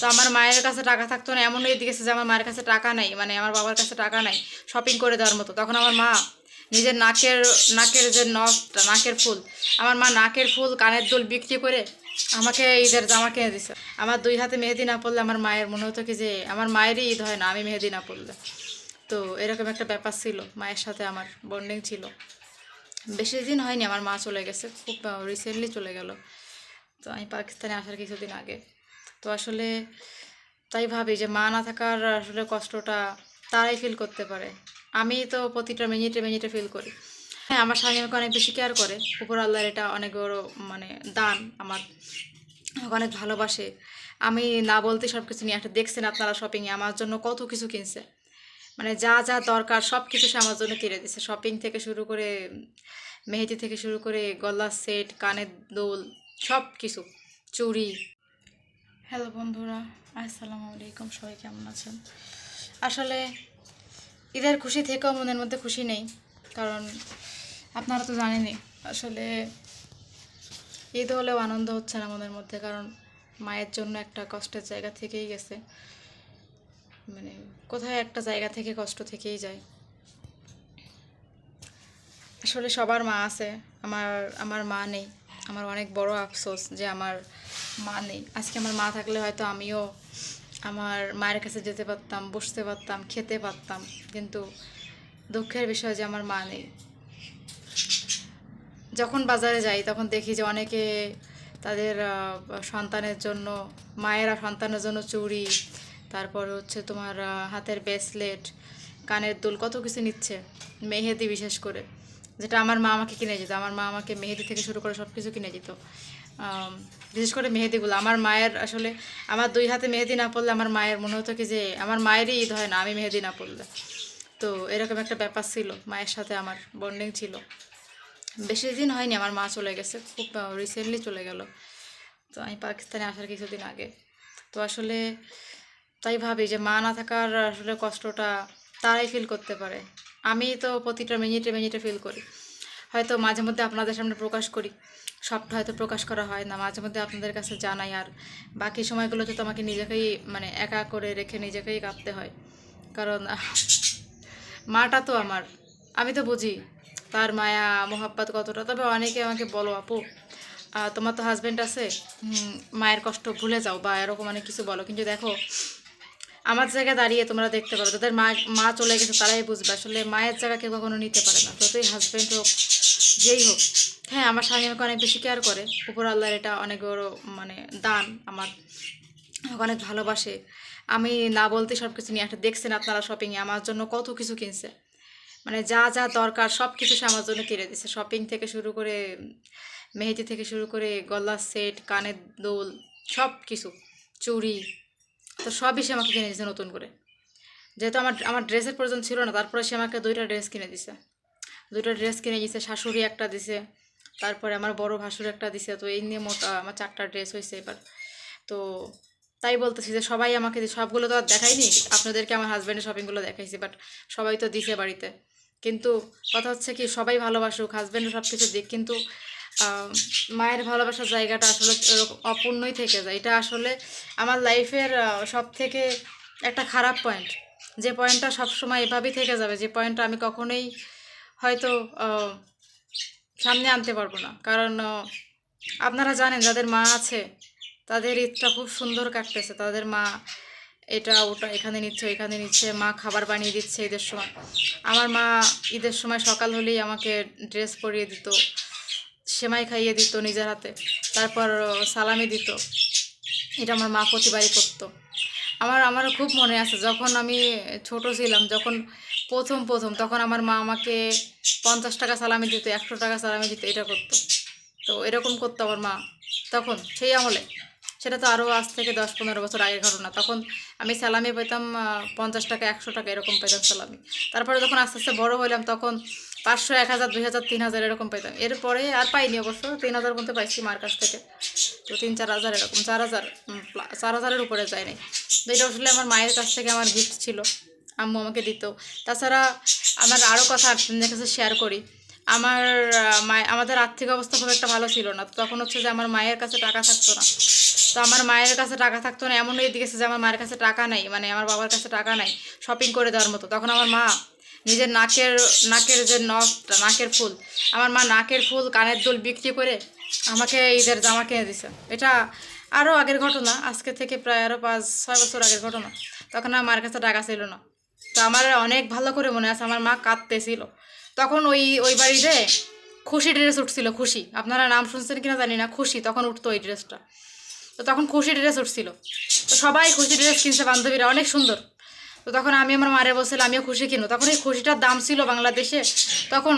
তো আমার মায়ের কাছে টাকা থাকতো না এমন এদিকে যে আমার মায়ের কাছে টাকা নাই মানে আমার বাবার কাছে টাকা নাই শপিং করে দেওয়ার মতো। তখন আমার মা নিজের নাকের নাকের যে নখটা নাকের ফুল, আমার মা নাকের ফুল, কানের দুল বিক্রি করে আমাকে ঈদের জামা কিনে দিছে। আমার দুই হাতে মেহেদি না পড়লে আমার মায়ের মনে হতো কি যে আমার মায়েরই ঈদ হয় না, আমি মেহেদি না পড়লে। তো এরকম একটা ব্যাপার ছিল, মায়ের সাথে আমার বন্ডিং ছিল। বেশি দিন হয়নি, আমার মা চলে গেছে, খুব রিসেন্টলি চলে গেল। তো আমি পাকিস্তানে আসার কিছুদিন আগে। তো আসলে তাই ভাবি যে মা না থাকার আসলে কষ্টটা তারাই ফিল করতে পারে। আমি তো প্রতিটা মিনিটে মিনিটে ফিল করি। হ্যাঁ আমার স্বামী আমাকে অনেক বেশি কেয়ার করে। উপর আল্লাহর এটা অনেক বড় মানে দান আমার। অনেক ভালোবাসে। আমি না বলতে সব কিছু নিয়ে একটা দেখছেন আপনারা শপিংয়ে আমার জন্য কত কিছু কিনছে। মানে যা যা দরকার সব কিছু সে আমার জন্য কিনে দিছে। শপিং থেকে শুরু করে মেহেদি থেকে শুরু করে গলার সেট কানের দোল সব কিছু চুড়ি হ্যালো বন্ধুরা, আসসালামু আলাইকুম, সবাই কেমন আছেন? আসলে ঈদের খুশি থেকেও মনের মধ্যে খুশি নেই, কারণ আপনারা তো জানেনই, আসলে ঈদ হলেও আনন্দ হচ্ছে না মনের মধ্যে, কারণ মায়ের জন্য একটা কষ্টের জায়গা থেকেই গেছে। মানে কোথায় একটা জায়গা থেকে কষ্ট থেকেই যায়। আসলে সবার মা আছে, আমার আমার মা নেই, আমার অনেক বড় আফসোস যে আমার মা নেই। আজকে আমার মা থাকলে হয়তো আমিও আমার মায়ের কাছে যেতে পারতাম বসতে পারতাম খেতে পারতাম। কিন্তু দুঃখের বিষয় যে আমার মা নেই। যখন বাজারে যাই তখন দেখি যে অনেকে তাদের সন্তানের জন্য মায়েরা সন্তানের জন্য চুড়ি তারপর হচ্ছে তোমার হাতের ব্রেসলেট কানের দুল কত কিছু নিচ্ছে মেহেদি বিশেষ করে। যেটা আমার মা আমাকে কিনে যেত আমার মা আমাকে মেহেদি থেকে শুরু করে সব কিছু কিনে আম, বিশেষ করে মেহেদিগুলো। আমার মায়ের আসলে, আমার দুই হাতে মেহেদি না পড়লে আমার মায়ের মনে হতো কি যে, আমার মায়েরই ঈদ হয় না, আমি মেহেদি না পড়লে। তো এরকম একটা ব্যাপার ছিল, মায়ের সাথে আমার বন্ডিং ছিল। বেশি দিন হয়নি, আমার মা চলে গেছে, খুব রিসেন্টলি চলে গেল। তো আমি পাকিস্তানে আসার কিছুদিন আগে। তো আসলে তাই ভাবি যে, মা না থাকার আসলে কষ্টটা তারাই ফিল করতে পারে। আমি তো প্রতিটা মিনিটে মিনিটে ফিল করি। হয়তো মাঝে মধ্যে আপনাদের সামনে প্রকাশ করি। সবটা হয়তো প্রকাশ করা হয় না, মাঝে মধ্যে আপনাদের কাছে জানাই। আর বাকি সময়গুলোতে তো আমাকে নিজেকেই মানে একা করে রেখে নিজেকেই কাঁপতে হয়। কারণ মাটা তো আমার। আমি তো বুঝি তার মায়া, মোহাব্বত কতটা। তবে অনেকে আমাকে বলো, আপু তোমার তো হাজব্যান্ড আছে। মায়ের কষ্ট ভুলে যাও বা এরকম অনেক কিছু বলো। কিন্তু দেখো, আমার জায়গায় দাঁড়িয়ে তোমরা দেখতে পারো। যাদের মা মা চলে গেছে তারাই বুঝবে। আসলে মায়ের জায়গা কেউ কখনো নিতে পারে না। যতই হাজব্যান্ড হোক যেই হোক। হ্যাঁ আমার স্বামী আমাকে অনেক বেশি কেয়ার করে। উপর আল্লাহর এটা অনেক বড় মানে দান আমার। আমাকে অনেক ভালোবাসে। আমি না বলতে সব কিছু নিয়ে একটা দেখছেন আপনারা শপিংয়ে আমার জন্য কত কিছু কিনছে। মানে যা যা দরকার সব কিছু সে আমার জন্য কিনে দিছে। শপিং থেকে শুরু করে, মেহেদি থেকে শুরু করে গলার সেট কানের দোল সব কিছু চুড়ি, তো সবই সে আমাকে কিনে দিছে নতুন করে। যেহেতু আমার আমার ড্রেসের প্রয়োজন ছিল না, তারপরে সে আমাকে দুইটা ড্রেস কিনে দিছে। দুইটা ড্রেস কিনে দিছে, শাশুড়ি একটা দিছে, তারপরে আমার বড় ভাসুর একটা দিছে, তো এই নিয়ে মোটা আমার চারটা ড্রেস হয়েছে এবার। তো তাই বলতেছি যে সবাই আমাকে সবগুলো তো আর দেখাইনি আপনাদেরকে আমার হাজব্যান্ডের শপিংগুলো দেখাইছি বাট সবাই তো দিছে বাড়িতে। কিন্তু কথা হচ্ছে কি, সবাই ভালোবাসুক হাজব্যান্ডও সব কিছু দিক, কিন্তু মায়ের ভালোবাসার জায়গাটা আসলে অপূর্ণই থেকে যায়। এটা আসলে আমার লাইফের সব থেকে একটা খারাপ পয়েন্ট যে পয়েন্টটা সবসময় এভাবেই থেকে যাবে, যে পয়েন্টটা আমি কখনোই হয়তো সামনে আনতে পারব না। কারণ আপনারা জানেন, যাদের মা আছে, তাদের ঈদটা খুব সুন্দর কাটতেছে। তাদের মা এটা, ওটা, এখানে নিচ্ছে এখানে নিচ্ছে, মা খাবার বানিয়ে দিচ্ছে ঈদের সময়। আমার মা ঈদের সময় সকাল হলেই আমাকে ড্রেস পরিয়ে দিত, সেমাই খাইয়ে দিত নিজের হাতে। তারপর, সালামি দিত। এটা আমার মা প্রতিবারই করতো। আমার আমার খুব মনে আছে, যখন আমি ছোট ছিলাম, যখন প্রথম প্রথম, তখন আমার মা আমাকে পঞ্চাশ টাকা সালামি দিত, একশো টাকা সালামি দিত, এটা করতো। তো এরকম করতো আমার মা। তখন সেই আমলে, সেটা তো আরও আজ থেকে দশ, পনেরো বছর আগের ঘটনা। তখন আমি সালামি পেতাম পঞ্চাশ টাকা, একশো টাকা, এরকম পেতাম সালামি। তারপরে যখন আস্তে আস্তে বড় হইলাম, তখন পাঁচশো, এক হাজার, দুই হাজার, তিন হাজার এরকম পেতাম। এরপরে আর পাইনি অবশ্য, তিন হাজার মধ্যে পাইছি মার কাছ থেকে। তো তিন চার হাজার এরকম চার হাজার চার হাজারের উপরে যায়নি। তো এটা আসলে আমার মায়ের কাছ থেকে আমার গিফট ছিল আম্মু আমাকে দিত। তাছাড়া আমার আরও কথা আপনাদের কাছে শেয়ার করি। আমার আহ, মায় আমাদের আর্থিক অবস্থা খুব একটা ভালো ছিল না। তখন হচ্ছে যে আমার মায়ের কাছে টাকা থাকতো না। তো আমার মায়ের কাছে টাকা থাকতো না এমন এদিকে যে আমার মায়ের কাছে টাকা নাই মানে আমার বাবার কাছে টাকা নাই শপিং করে দেওয়ার মতো। তখন আমার মা নিজের নাকের নাকের যে নখটা নাকের ফুল আমার মা নাকের ফুল কানের দুল বিক্রি করে আমাকে ঈদের জামা কিনে দিছে। এটা আরও আগের ঘটনা, আজকে থেকে প্রায় আরও পাঁচ, ছয় বছর আগের ঘটনা। তখন আমার কাছে টাকা ছিল না। তো আমার অনেক ভালো করে মনে আছে, আমার মা কাঁদতেছিল। তখন ওই ওই বাড়িতে খুশি ড্রেস উঠছিল, খুশি। আপনারা নাম শুনছেন কিনা জানি না, খুশি। তখন উঠতো ওই ড্রেসটা। তো তখন খুশি ড্রেস উঠছিল। তো সবাই খুশি ড্রেস কিনছে, বান্ধবীরা অনেক সুন্দর। তো তখন আমি আমার মারে বলছিলাম, আমিও খুশি কিনো তখন এই খুশিটার দাম ছিল বাংলাদেশে তখন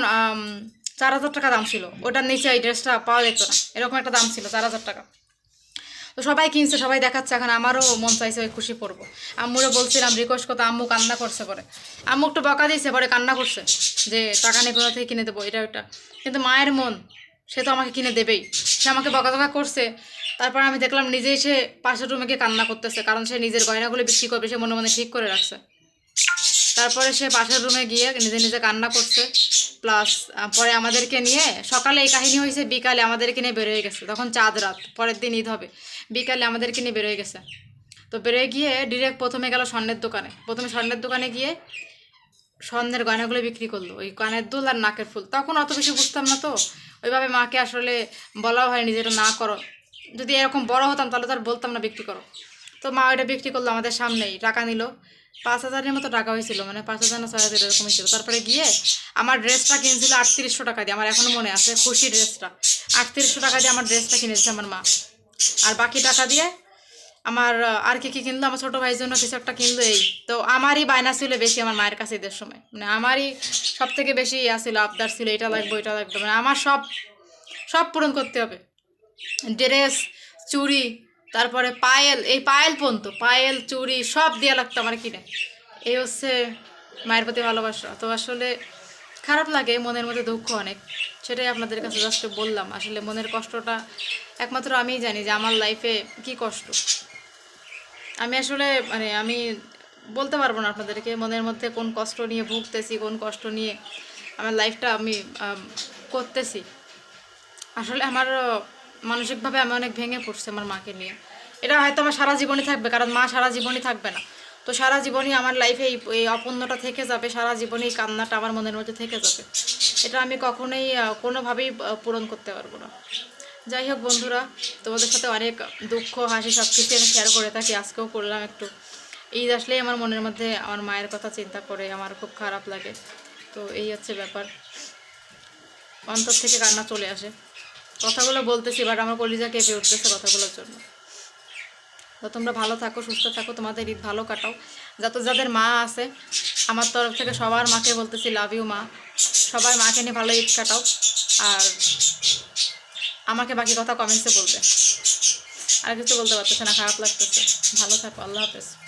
চার হাজার টাকা দাম ছিল। ওটার নিচে এই ড্রেসটা পাওয়া যেত না। এরকম একটা দাম ছিল, চার হাজার টাকা। তো সবাই কিনছে, সবাই দেখাচ্ছে, এখন আমারও মন চাইছে, ওই খুশি পরবো। আম্মুরে বলছিলাম, রিকোয়েস্ট করতে আম্মু কান্না করছে পরে। আম্মু একটু বকা দিয়েছে, পরে কান্না করছে, যে টাকা নেই কোথা থেকে কিনে দেবো, এটা ওটা কিন্তু মায়ের মন, সে তো আমাকে কিনে দেবেই। সে আমাকে বকা বকা করছে, তারপর আমি দেখলাম নিজেই সে পাশের রুমে গিয়ে কান্না করতেছে, কারণ সে নিজের গয়নাগুলো বিক্রি করবে, সে মনে মনে ঠিক করে রাখছে। তারপরে সে পাশের রুমে গিয়ে নিজে নিজে কান্না করছে। প্লাস পরে আমাদেরকে নিয়ে সকালে এই কাহিনী হয়েছে, বিকালে আমাদেরকে নিয়ে বেরোয় গেছে। তখন চাঁদ রাত, পরের দিন ঈদ হবে। বিকালে আমাদেরকে নিয়ে বেরোয় গেছে। তো বেরোয় গিয়ে ডিরেক্ট প্রথমে গেল স্বর্ণের দোকানে। প্রথমে স্বর্ণের দোকানে গিয়ে স্বর্ণের গয়নাগুলো বিক্রি করল। ওই কানের দুল আর নাকের ফুল। তখন অত বেশি বুঝতাম না তো। ওইভাবে মাকে আসলে বলাও হয়নি যে এটা না করো। যদি এরকম বড় হতাম তাহলে তো আর বলতাম না বিক্রি করো। তো মা ওইটা বিক্রি করল আমাদের সামনেই, টাকা নিল। পাঁচ হাজারের মতো টাকা হয়েছিল মানে পাঁচ হাজার না ছয় হাজার এরকম হয়েছিল। তারপরে গিয়ে আমার ড্রেসটা কিনছিল আটত্রিশশো টাকা দিয়ে, আমার এখনও মনে আছে খুশি ড্রেসটা। আটত্রিশশো টাকা দিয়ে আমার ড্রেসটা কিনেছে আমার মা। আর বাকি টাকা দিয়ে আমার, আর কি কী কিনলো? আমার ছোটো ভাইয়ের জন্য কিছু একটা কিনলো এই। তো আমারই বায়না ছিল বেশি আমার মায়ের কাছে ঈদের সময়। মানে আমারই সব থেকে বেশি ইয়া ছিল, আবদার ছিল, এটা লাগবে, ওইটা লাগবে। মানে আমার সব সব পূরণ করতে হবে। ড্রেস, চুড়ি তারপরে পায়েল, এই পায়েল পর্যন্ত, পায়েল, চুড়ি সব দেওয়া লাগতো আমার কিনে। এই হচ্ছে মায়ের প্রতি ভালোবাসা। তো আসলে খারাপ লাগে, মনের মধ্যে দুঃখ অনেক। সেটাই আপনাদের কাছে জাস্ট বললাম। আসলে মনের কষ্টটা একমাত্র আমিই জানি যে আমার লাইফে কি কষ্ট। আমি আসলে মানে আমি বলতে পারব না আপনাদেরকে মনের মধ্যে কোন কষ্ট নিয়ে ভুগতেছি, কোন কষ্ট নিয়ে আমার লাইফটা আমি, করতেছি। আসলে আমার মানসিকভাবে আমি অনেক ভেঙে পড়ছি আমার মাকে নিয়ে। এটা হয়তো আমার সারা জীবনই থাকবে, কারণ মা সারা জীবনই থাকবে না। তো সারা জীবনই আমার লাইফে এই অপূর্ণটা থেকে যাবে, সারা জীবনই কান্নাটা আমার মনের মধ্যে থেকে যাবে। এটা আমি কখনোই কোনোভাবেই পূরণ করতে পারব না। যাই হোক বন্ধুরা, তোমাদের সাথে অনেক দুঃখ, হাসি সব কিছু আমি শেয়ার করে থাকি, আজকেও করলাম একটু। ঈদ আসলেই আমার মনের মধ্যে আমার মায়ের কথা চিন্তা করে আমার খুব খারাপ লাগে। তো এই হচ্ছে ব্যাপার। অন্তর থেকে কান্না চলে আসে। কথাগুলো বলতেছি বাট আমার কলিজা কেঁপে উঠতেছে কথাগুলোর জন্য। তো তোমরা ভালো থাকো, সুস্থ থাকো, তোমাদের ঈদ ভালো কাটাও। যত যাদের মা আছে, আমার তরফ থেকে সবার মাকে বলতেছি লাভ ইউ মা। সবার মাকে নিয়ে ভালো ঈদ কাটাও। আর আমাকে বাকি কথা কমেন্টসে বলবে। আর কিছু বলতে পারতেছে না, খারাপ লাগতেছে। ভালো থাকো, আল্লাহ হাফেজ।